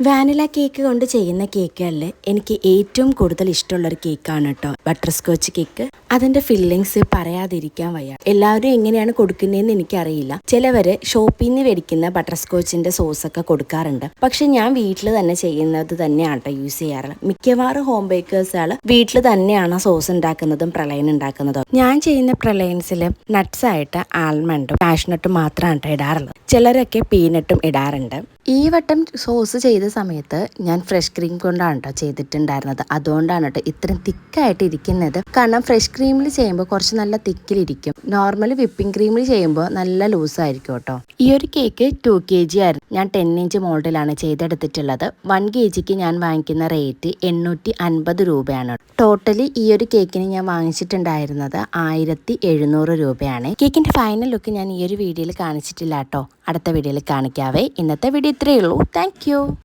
Vanilla cake കൊണ്ട് ചെയ്യുന്ന കേക്കുകളിൽ എനിക്ക് ഏറ്റവും കൂടുതൽ ഇഷ്ടമുള്ളൊരു കേക്കാണ് കേട്ടോ. Butterscotch cake. അതിന്റെ ഫില്ലിങ്സ് പറയാതിരിക്കാൻ വയ്യ. എല്ലാവരും എങ്ങനെയാണ് കൊടുക്കുന്നതെന്ന് എനിക്കറിയില്ല. ചിലവര് ഷോപ്പിൽ നിന്ന് മേടിക്കുന്ന ബട്ടർ സ്കോച്ചിന്റെ സോസ് ഒക്കെ കൊടുക്കാറുണ്ട്. പക്ഷെ ഞാൻ വീട്ടിൽ തന്നെ ചെയ്യുന്നത് തന്നെയാണ് കേട്ടോ യൂസ് ചെയ്യാറ് മിക്കവാറും ഹോം ബേക്കേഴ്സുകൾ വീട്ടിൽ തന്നെയാണ് സോസ് ഉണ്ടാക്കുന്നതും പ്രളയൻ ഉണ്ടാക്കുന്നതും. ഞാൻ ചെയ്യുന്ന പ്രളയൻസിൽ നട്ട്സ് ആയിട്ട് ആൽമണ്ടും കാഷ്നട്ടും മാത്രമാണ് കേട്ടോ ഇടാറുള്ളത്. ചിലരൊക്കെ പീനട്ടും ഇടാറുണ്ട്. ഈ വട്ടം സോസ് ചെയ്ത സമയത്ത് ഞാൻ ഫ്രഷ് ക്രീം കൊണ്ടാണ് കേട്ടോ ചെയ്തിട്ടുണ്ടായിരുന്നത്. അതുകൊണ്ടാണ് കേട്ടോ ഇത്രയും തിക്കായിട്ട് ഇരിക്കുന്നത്. കാരണം ഫ്രഷ് ക്രീമിൽ ചെയ്യുമ്പോൾ കുറച്ച് നല്ല തിക്കിലിരിക്കും. നോർമൽ വിപ്പിംഗ് ക്രീമിൽ ചെയ്യുമ്പോൾ നല്ല ലൂസായിരിക്കും കേട്ടോ ഈ ഒരു കേക്ക് ടു കെ ജി ആയിരുന്നു. ഞാൻ ടെൻ ഇഞ്ച് മോൾഡിലാണ് ചെയ്തെടുത്തിട്ടുള്ളത്. വൺ കെ ജിക്ക് ഞാൻ വാങ്ങിക്കുന്ന റേറ്റ് എണ്ണൂറ്റി അൻപത് രൂപയാണ്. ടോട്ടലി ഈ ഒരു കേക്കിന് ഞാൻ വാങ്ങിച്ചിട്ടുണ്ടായിരുന്നത് ആയിരത്തി എഴുന്നൂറ് രൂപയാണ് കേക്കിന്റെ ഫൈനൽ ലുക്ക് ഞാൻ ഈ ഒരു വീഡിയോയിൽ കാണിച്ചിട്ടില്ല കേട്ടോ അടുത്ത വീഡിയോയിൽ കാണിക്കാവേ. ഇന്നത്തെ വീഡിയോ ഇത്രയേ ഉള്ളൂ. താങ്ക്